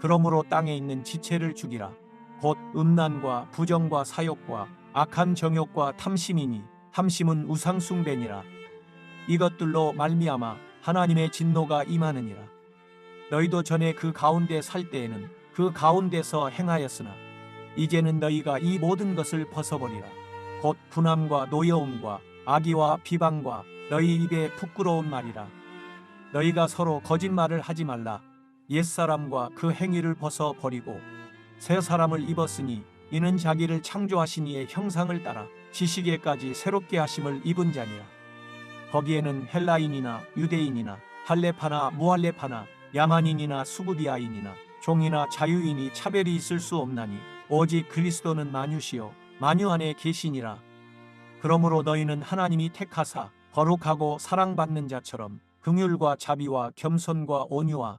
그러므로 땅에 있는 지체를 죽이라. 곧 음란과 부정과 사욕과 악한 정욕과 탐심이니 탐심은 우상숭배니라. 이것들로 말미암아 하나님의 진노가 임하느니라. 너희도 전에 그 가운데 살 때에는 그 가운데서 행하였으나 이제는 너희가 이 모든 것을 벗어버리라. 곧 분함과 노여움과 악의와 비방과 너희 입에 부끄러운 말이라. 너희가 서로 거짓말을 하지 말라 옛사람과 그 행위를 벗어 버리고 새 사람을 입었으니 이는 자기를 창조하신 이의 형상을 따라 지식에까지 새롭게 하심을 입은 자니라. 거기에는 헬라인이나 유대인이나 할레파나 무할레파나 야만인이나 수구디아인이나 종이나 자유인이 차별이 있을 수 없나니 오직 그리스도는 만유시요 만유 안에 계시니라. 그러므로 너희는 하나님이 택하사 거룩하고 사랑받는 자처럼 긍휼과 자비와 겸손과 온유와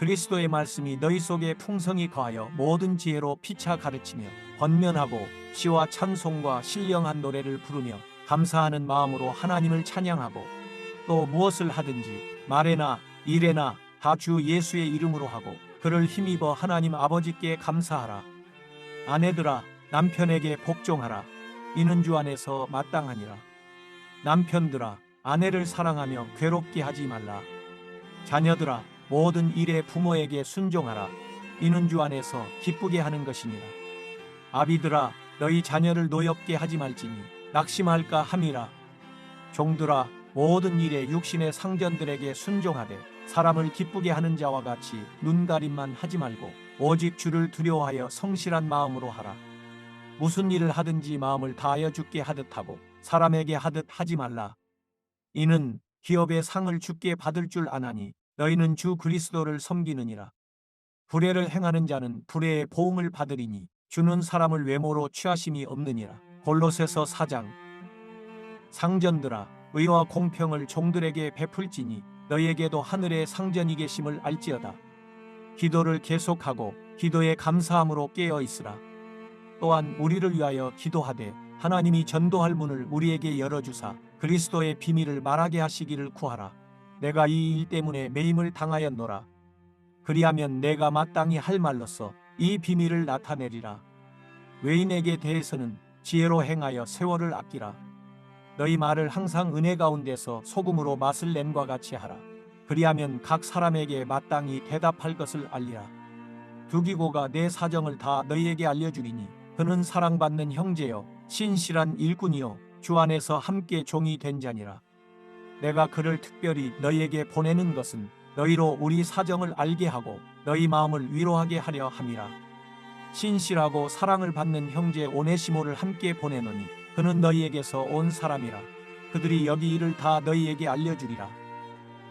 그리스도의 말씀이 너희 속에 풍성히 거하여 모든 지혜로 피차 가르치며 번면하고 시와 찬송과 신령한 노래를 부르며 감사하는 마음으로 하나님을 찬양하고 또 무엇을 하든지 말에나 일에나 다 주 예수의 이름으로 하고 그를 힘입어 하나님 아버지께 감사하라. 아내들아 남편에게 복종하라. 이는 주 안에서 마땅하니라. 남편들아 아내를 사랑하며 괴롭게 하지 말라. 자녀들아 모든 일에 부모에게 순종하라. 이는 주 안에서 기쁘게 하는 것이니라. 아비들아 너희 자녀를 노엽게 하지 말지니 낙심할까 함이라. 종들아 모든 일에 육신의 상전들에게 순종하되 사람을 기쁘게 하는 자와 같이 눈가림만 하지 말고 오직 주를 두려워하여 성실한 마음으로 하라. 무슨 일을 하든지 마음을 다하여 죽게 하듯 하고 사람에게 하듯 하지 말라. 이는 기업의 상을 주께 받을 줄 아나니 너희는 주 그리스도를 섬기느니라. 불의를 행하는 자는 불의의 보응을 받으리니 주는 사람을 외모로 취하심이 없느니라. 골로새서 4장 상전들아 의와 공평을 종들에게 베풀지니 너희에게도 하늘의 상전이 계심을 알지어다. 기도를 계속하고 기도에 감사함으로 깨어 있으라. 또한 우리를 위하여 기도하되 하나님이 전도할 문을 우리에게 열어주사 그리스도의 비밀을 말하게 하시기를 구하라. 내가 이 일 때문에 매임을 당하였노라. 그리하면 내가 마땅히 할 말로써 이 비밀을 나타내리라. 외인에게 대해서는 지혜로 행하여 세월을 아끼라. 너희 말을 항상 은혜 가운데서 소금으로 맛을 낸과 같이 하라. 그리하면 각 사람에게 마땅히 대답할 것을 알리라. 두기고가 내 사정을 다 너희에게 알려주리니 그는 사랑받는 형제요 신실한 일꾼이요 주 안에서 함께 종이 된 자니라. 내가 그를 특별히 너희에게 보내는 것은 너희로 우리 사정을 알게 하고 너희 마음을 위로하게 하려 함이라. 신실하고 사랑을 받는 형제 오네시모를 함께 보내노니 그는 너희에게서 온 사람이라. 그들이 여기 일을 다 너희에게 알려주리라.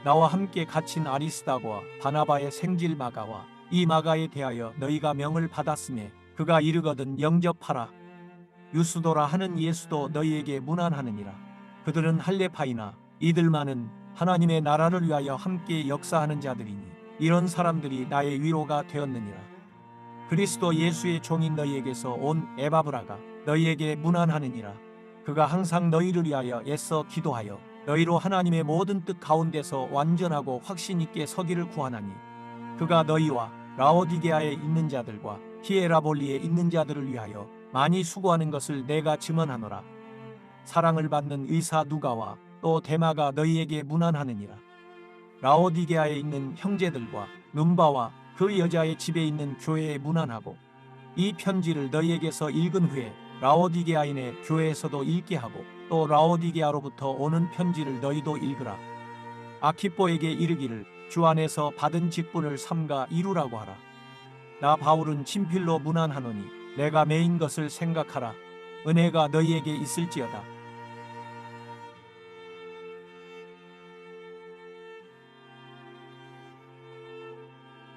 나와 함께 갇힌 아리스다고와 바나바의 생질 마가와 이 마가에 대하여 너희가 명을 받았음에 그가 이르거든 영접하라. 유수도라 하는 예수도 너희에게 문안하느니라. 그들은 할레파이나 이들만은 하나님의 나라를 위하여 함께 역사하는 자들이니 이런 사람들이 나의 위로가 되었느니라. 그리스도 예수의 종인 너희에게서 온 에바브라가 너희에게 문안하느니라. 그가 항상 너희를 위하여 애써 기도하여 너희로 하나님의 모든 뜻 가운데서 완전하고 확신 있게 서기를 구하나니 그가 너희와 라오디게아에 있는 자들과 히에라볼리에 있는 자들을 위하여 많이 수고하는 것을 내가 증언하노라. 사랑을 받는 의사 누가와 또 데마가 너희에게 문안하느니라. 라오디게아에 있는 형제들과 눈바와 그 여자의 집에 있는 교회에 문안하고 이 편지를 너희에게서 읽은 후에 라오디게아인의 교회에서도 읽게 하고 또 라오디게아로부터 오는 편지를 너희도 읽으라. 아키뽀에게 이르기를 주 안에서 받은 직분을 삼가 이루라고 하라. 나 바울은 친필로 문안하노니 내가 메인 것을 생각하라. 은혜가 너희에게 있을지어다.